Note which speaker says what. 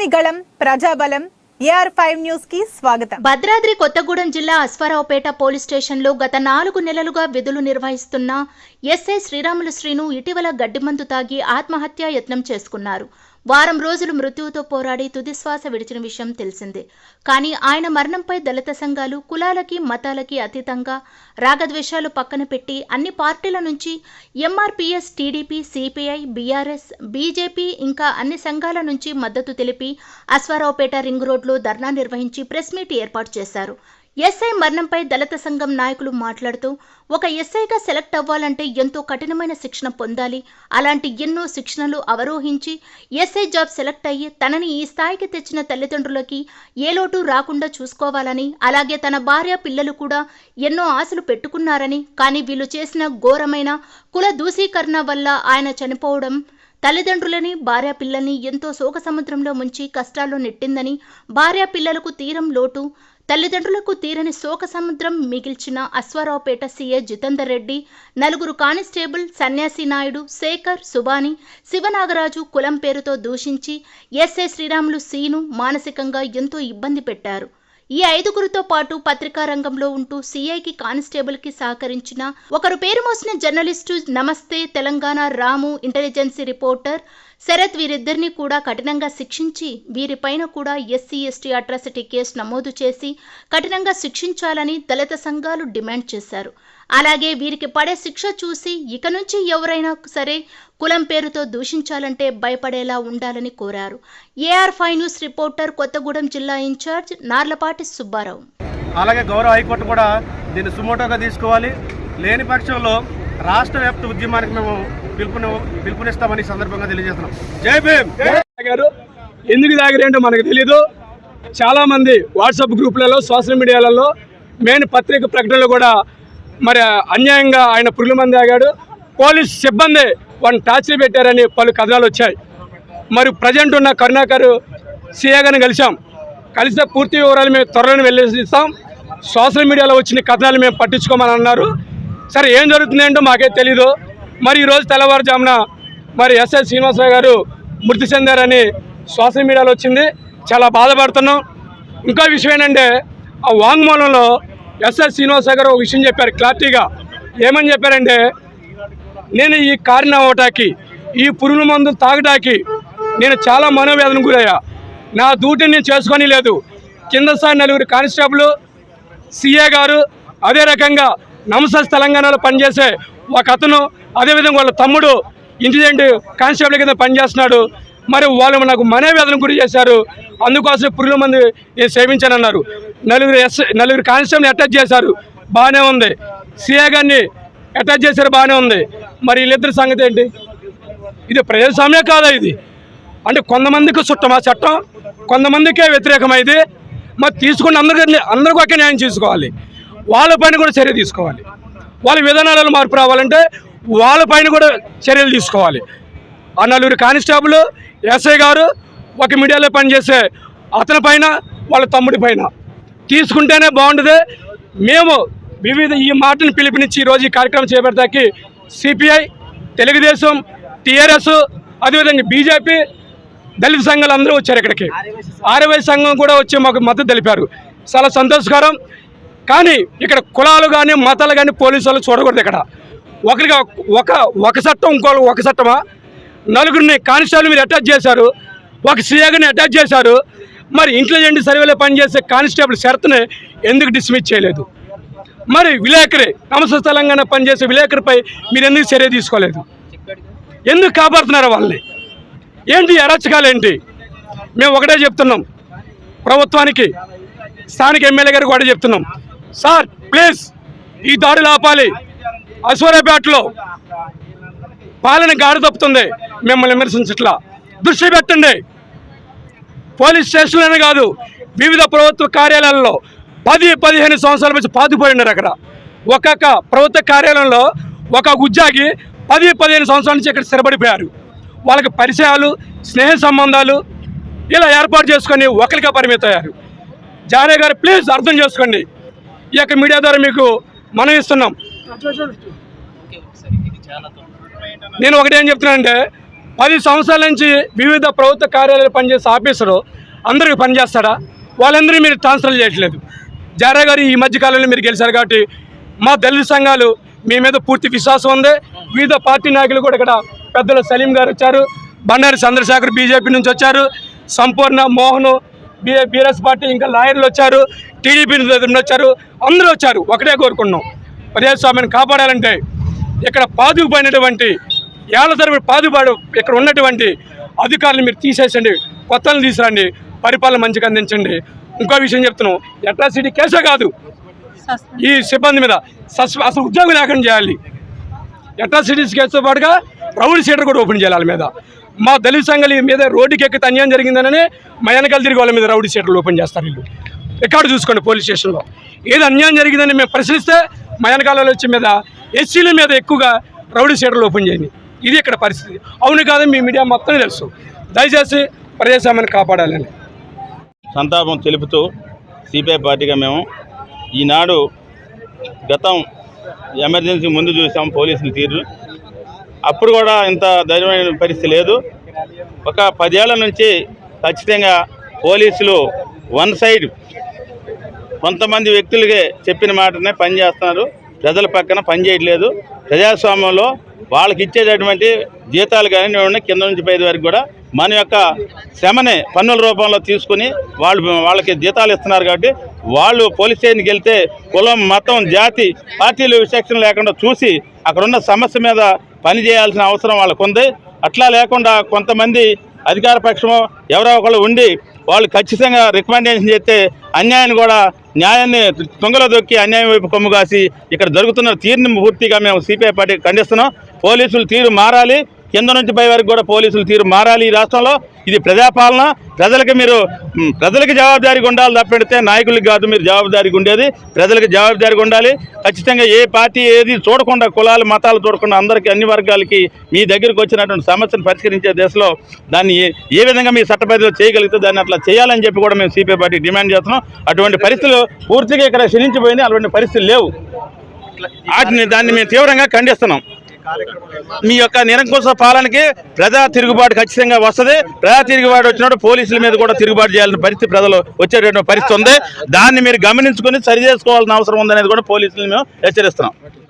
Speaker 1: ప్రజలని ప్రజాబలం AR five న్యూస్కి స్వాగతం.
Speaker 2: భద్రాద్రి కొత్తగూడెం జిల్లా అశ్వారావుపేట పోలీస్ స్టేషన్లో గత నాలుగు నెలలుగా విధులు నిర్వహిస్తున్న ఎస్ఐ శ్రీరాములు శ్రీను ఇటీవల గడ్డిమందు తాగి ఆత్మహత్యా యత్నం చేసుకున్నారు. వారం రోజులు మృత్యువుతో పోరాడి తుదిశ్వాస విడిచిన విషయం తెలిసిందే. కానీ ఆయన మరణంపై దళిత సంఘాలు కులాలకి మతాలకి అతీతంగా రాగద్వేషాలు పక్కన పెట్టి అన్ని పార్టీల నుంచి MRPS TDP CPI BRS BJP ఇంకా అన్ని సంఘాల నుంచి మద్దతు తెలిపి అశ్వారావుపేట రింగ్ రోడ్లో ధర్నా నిర్వహించి ప్రెస్ మీట్ ఏర్పాటు చేశారు. ఎస్ఐ మరణంపై దళిత సంఘం నాయకులు మాట్లాడుతూ ఒక ఎస్ఐగా సెలెక్ట్ అవ్వాలంటే ఎంతో కఠినమైన శిక్షణ పొందాలి. అలాంటి ఎన్నో శిక్షణలు అవరోహించి ఎస్ఐ జాబ్ సెలెక్ట్ అయ్యి తనని ఈ స్థాయికి తెచ్చిన తల్లిదండ్రులకి ఏ లోటు రాకుండా చూసుకోవాలని అలాగే తన భార్య పిల్లలు కూడా ఎన్నో ఆశలు పెట్టుకున్నారని కానీ వీళ్ళు చేసిన ఘోరమైన కుల దూసీకరణ వల్ల ఆయన చనిపోవడం తల్లిదండ్రులని భార్య పిల్లల్ని ఎంతో శోక సముద్రంలో ముంచి కష్టాల్లో నెట్టిందని భార్య పిల్లలకు తీరం లోటు తల్లిదండ్రులకు తీరని శోక సముద్రం మిగిల్చిన అశ్వారావుపేట సీఏ జితేందర్ రెడ్డి నలుగురు కానిస్టేబుల్ సన్యాసి నాయుడు శేఖర్ సుబాని శివనాగరాజు కులం పేరుతో దూషించి ఎస్ఏ శ్రీరాములు సీను మానసికంగా ఎంతో ఇబ్బంది పెట్టారు. ఈ ఐదుగురితో పాటు పత్రికా రంగంలో ఉంటూ సీఐకి కానిస్టేబుల్కి సహకరించిన ఒకరు పేరు మోసిన journalist Namaste Telangana Ramu intelligence reporter Sharath వీరిద్దరిని కూడా కఠినంగా శిక్షించి వీరిపైన కూడా ఎస్సీ ఎస్టీ అట్రాసిటీ కేసు నమోదు చేసి కఠినంగా శిక్షించాలని దళిత సంఘాలు డిమాండ్ చేశారు. అలాగే వీరికి పడే శిక్ష చూసి ఇక నుంచి ఎవరైనా సరే కులం పేరుతో దూషించాలంటే భయపడేలా ఉండాలని కోరారు. AR five news reporter Kothagudem జిల్లా ఇన్ఛార్జ్ నార్లపాటి సుబ్బారావు.
Speaker 3: అలాగే గౌరవ హైకోర్టు కూడా దీన్ని సుమోటోగా తీసుకోవాలి. లేని పక్షంలో రాష్ట్ర వ్యాప్త ఉద్యమానికి మేము పిలుపుని పిలుపునిస్తామని సందర్భంగా తెలియజేస్తున్నాం. జై భీమ్!
Speaker 4: తాగారు ఎందుకు తాగారంటే మనకు తెలియదు చాలామంది వాట్సాప్ గ్రూపులలో సోషల్ మీడియాలలో మెయిన్ పత్రిక ప్రకటనలు కూడా మరి అన్యాయంగా ఆయన పురుగుల మంది ఆగాడు పోలీస్ సిబ్బంది వాడిని టార్చర్ పెట్టారని పలు కథనాలు వచ్చాయి. మరి ప్రజెంట్ ఉన్న కరుణాకర్ సీఏ గారిని కలిసాం కలిసిన పూర్తి వివరాలు మేము త్వరలో వెళ్ళేస్తాం సోషల్ మీడియాలో వచ్చిన కథనాలు మేము పట్టించుకోమని అన్నారు. సరే ఏం జరుగుతుందేంటో మాకే తెలీదు. మరి ఈరోజు తెల్లవారుజామున మరి ఎస్ఎస్ శ్రీనివాసరావు గారు మృతి చెందారని సోషల్ మీడియాలో వచ్చింది. చాలా బాధపడుతున్నాం. ఇంకో విషయం ఏంటంటే ఆ వాంగ్మూలంలో ఎస్ఎస్ శ్రీనివాస గారు ఒక విషయం చెప్పారు క్లారిటీగా. ఏమని చెప్పారంటే నేను ఈ కారణం అవటానికి ఈ పురుగుల మందు తాగటానికి నేను చాలా మనోవేదన గురయ్యా. నా డ్యూటీని నేను చేసుకొని లేదు. కింద స్థాయి నలుగురు కానిస్టేబుల్ సీఏ గారు అదే రకంగా నమసస్ తెలంగాణలో పనిచేసే ఒక అతను అదేవిధంగా వాళ్ళ తమ్ముడు ఇంటెలిజెంట్ కానిస్టేబుల్ కింద పనిచేస్తున్నాడు. మరి వాళ్ళు నాకు మనోవేదన గురి చేశారు. అందుకోసం పురుగుల మంది నేను సేవించానన్నారు. నలుగురు ఎస్ నలుగురు కానిస్టేబుల్ని అటాచ్ చేశారు. బాగానే ఉంది. సిఏ గారిని అటాచ్ చేశారు బాగానే ఉంది. మరి వీళ్ళిద్దరి సంగతి ఏంటి? ఇది ప్రజాస్వామ్యం కాదా ఇది? అంటే కొంతమందికి చుట్టమా చట్టం? కొంతమందికే వ్యతిరేకమైంది. మరి తీసుకుని అందరికీ అందరికీ ఒకే న్యాయం చేసుకోవాలి. వాళ్ళ పైన కూడా చర్య తీసుకోవాలి. వాళ్ళ విధానాలలో మార్పు రావాలంటే వాళ్ళ పైన కూడా చర్యలు తీసుకోవాలి. ఆ నలుగురు కానిస్టేబుల్ ఎస్ఐ గారు ఒక మీడియాలో పనిచేసే అతని పైన వాళ్ళ తమ్ముడి పైన. తీసుకుంటేనే బాగుంటుంది. మేము వివిధ ఈ మాటను పిలుపునిచ్చి ఈరోజు ఈ కార్యక్రమం చేపడతాకి సిపిఐ తెలుగుదేశం టీఆర్ఎస్ అదేవిధంగా బీజేపీ దళిత సంఘాలు అందరూ వచ్చారు ఇక్కడికి. ఆర్యవై సంఘం కూడా వచ్చి మాకు మద్దతు తెలిపారు. చాలా సంతోషకరం. కానీ ఇక్కడ కులాలు కానీ మతాలు కానీ పోలీసు వాళ్ళు చూడకూడదు ఇక్కడ. ఒకరిగా ఒక ఒక చట్టం ఇంకో ఒక చట్టమా? నలుగురిని కానిస్టేబుల్ మీరు అటాచ్ చేశారు. ఒక సీఏగాని అటాచ్ చేశారు. మరి ఇంటెలిజెంట్ సర్వేలో పనిచేసే కానిస్టేబుల్ షరతుని ఎందుకు డిస్మిస్ చేయలేదు? మరి విలేకరి నమస్తే తెలంగాణ పనిచేసే విలేకరిపై మీరు ఎందుకు చర్య తీసుకోలేదు? ఎందుకు కాపాడుతున్నారు వాళ్ళని? ఏంటి అరచకాలేంటి మేము ఒకటే చెప్తున్నాం. ప్రభుత్వానికి స్థానిక ఎమ్మెల్యే గారికి ఒకటే చెప్తున్నాం. సార్ ప్లీజ్ ఈ దాడులు ఆపాలి. అశ్వర్యపేటలో పాలన గాడి తప్పుతుంది. మిమ్మల్ని విమర్శించట్లా. దృష్టి పెట్టండి. పోలీస్ స్టేషన్లోనే కాదు వివిధ ప్రభుత్వ కార్యాలయాల్లో పది పదిహేను సంవత్సరాల నుంచి పాతిపోయి ఉన్నారు అక్కడ. ఒక్కొక్క ప్రభుత్వ కార్యాలయంలో ఒక ఉద్యోగి పది పదిహేను సంవత్సరాల నుంచి ఇక్కడ స్థిరపడిపోయారు. వాళ్ళకి పరిచయాలు స్నేహ సంబంధాలు ఇలా ఏర్పాటు చేసుకొని ఒకరిగా పరిమితమయ్యారు జానే గారు ప్లీజ్ అర్థం చేసుకోండి. ఈ యొక్క మీడియా ద్వారా మీకు మనం ఇస్తున్నాం. నేను ఒకటేం ఏం చెప్తున్నానంటే పది సంవత్సరాల నుంచి వివిధ ప్రభుత్వ కార్యాలయాలు పనిచేసే ఆఫీసరు అందరికి పనిచేస్తాడా వాళ్ళందరినీ మీరు ట్రాన్స్ఫర్ చేయట్లేదు. జారా గారు ఈ మధ్యకాలంలో మీరు గెలిచారు కాబట్టి మా దళిత సంఘాలు మీ మీద పూర్తి విశ్వాసం ఉంది. వివిధ పార్టీ నాయకులు కూడా ఇక్కడ పెద్దలు సలీం గారు వచ్చారు. బండారి చంద్రశేఖర్ బీజేపీ నుంచి వచ్చారు. సంపూర్ణ మోహన్ బీ బీఆర్ఎస్ పార్టీ ఇంకా లాయర్లు వచ్చారు. టీడీపీ నుంచి వచ్చారు. అందరూ వచ్చారు. ఒకటే కోరుకున్నాం ప్రజాస్వామ్యాన్ని కాపాడాలంటే ఇక్కడ పాదుకుపోయినటువంటి ఏళ్ళ తరబడి పాదుపాడు ఇక్కడ ఉన్నటువంటి అధికారులు మీరు తీసేసండి కొత్తలను తీసుకురండి పరిపాలన మంచిగా అందించండి. ఇంకో విషయం చెప్తున్నాం అట్రాసిటీ కేసే కాదు. ఈ సిబ్బంది మీద అసలు ఉద్యోగం లేకుండా చేయాలి. అట్రాసిటీస్ కేసుతో పాటుగా రౌడీ షీటర్ కూడా ఓపెన్ చేయాలి మీద. మా దళిత సంఘాల మీద రోడ్డుకి ఎక్కితే అన్యాయం జరిగిందననే మా వెనకాల తిరిగి వాళ్ళ మీద రౌడీ షీటర్లు ఓపెన్ చేస్తారు వీళ్ళు. రికార్డు చూసుకోండి పోలీస్ స్టేషన్లో. ఏది అన్యాయం జరిగిందని మేము ప్రశ్నిస్తే మా వెనకాల వచ్చే మీద ఎస్సీల మీద ఎక్కువగా రౌడీ షీటర్లు ఓపెన్ చేయండి ఇది ఇక్కడ పరిస్థితి. అవును కాదు మీ మీడియా మొత్తం తెలుసు. దయచేసి ప్రజాస్వామ్యాన్ని కాపాడాలని.
Speaker 5: సంతాపం తెలుపుతూ సిపిఐ పార్టీగా మేము ఈనాడు గతం ఎమర్జెన్సీ ముందు చూసాం పోలీసులు తీరు. అప్పుడు కూడా ఇంత ధైర్యమైన పరిస్థితి లేదు. ఒక పదేళ్ళ నుంచి ఖచ్చితంగా పోలీసులు వన్ సైడ్ కొంతమంది వ్యక్తులకే చెప్పిన మాటనే పనిచేస్తున్నారు. ప్రజల పక్కన పనిచేయట్లేదు. ప్రజాస్వామ్యంలో వాళ్ళకి ఇచ్చేటటువంటి జీతాలు కానీ కింద నుంచి పైది వరకు కూడా. మన యొక్క శ్రమని పన్నుల రూపంలో తీసుకుని వాళ్ళు వాళ్ళకి జీతాలు ఇస్తున్నారు కాబట్టి వాళ్ళు పోలీస్ స్టేషన్కి వెళ్తే కులం మతం జాతి పార్టీలు విచక్షణ లేకుండా చూసి అక్కడ ఉన్న సమస్య మీద పని చేయాల్సిన అవసరం వాళ్ళకు ఉంది అట్లా లేకుండా కొంతమంది అధికార పక్షము ఎవరో ఒకళ్ళు ఉండి వాళ్ళు ఖచ్చితంగా రికమెండేషన్ చేస్తే అన్యాయాన్ని కూడా న్యాయాన్ని తొంగలో దొక్కి అన్యాయం వైపు కొమ్ము కాసి ఇక్కడ జరుగుతున్న తీరుని పూర్తిగా మేము సిపిఐ పార్టీ ఖండిస్తున్నాం. పోలీసులు తీరు మారాలి. కింద నుంచి పై వరకు కూడా పోలీసులు తీరు మారాలి ఈ రాష్ట్రంలో. ఇది ప్రజాపాలన. ప్రజలకు మీరు ప్రజలకు జవాబుదారీగా ఉండాలి తప్పెడితే నాయకులకు కాదు మీరు జవాబుదారీగా ఉండేది. ప్రజలకు జవాబుదారీగా ఉండాలి. ఖచ్చితంగా ఏ పార్టీ ఏది చూడకుండా కులాలు మతాలు చూడకుండా అందరికీ అన్ని వర్గాలకి మీ దగ్గరికి వచ్చినటువంటి సమస్యను పరిష్కరించే దశలో దాన్ని ఏ- ఏ విధంగా మీ చట్టపరిధిలో చేయగలిగితే దాన్ని అట్లా చేయాలని చెప్పి కూడా మేము సిపిఐ పార్టీ డిమాండ్ చేస్తున్నాం. అటువంటి పరిస్థితులు పూర్తిగా ఇక్కడ క్షీణించిపోయినాయి అటువంటి పరిస్థితులు లేవు. వాటిని దాన్ని మేము తీవ్రంగా ఖండిస్తున్నాం. మీ యొక్క నిరంకుశ పాలనకి ప్రజా తిరుగుబాటు ఖచ్చితంగా వస్తుంది. ప్రజా తిరుగుబాటు వచ్చినప్పుడు పోలీసుల మీద కూడా తిరుగుబాటు చేయాలని పరిస్థితి ప్రజలు వచ్చేటువంటి పరిస్థితి ఉంది. దాన్ని మీరు గమనించుకొని సరి చేసుకోవాల్సిన అవసరం ఉందనేది కూడా పోలీసులు మేము హెచ్చరిస్తున్నాం.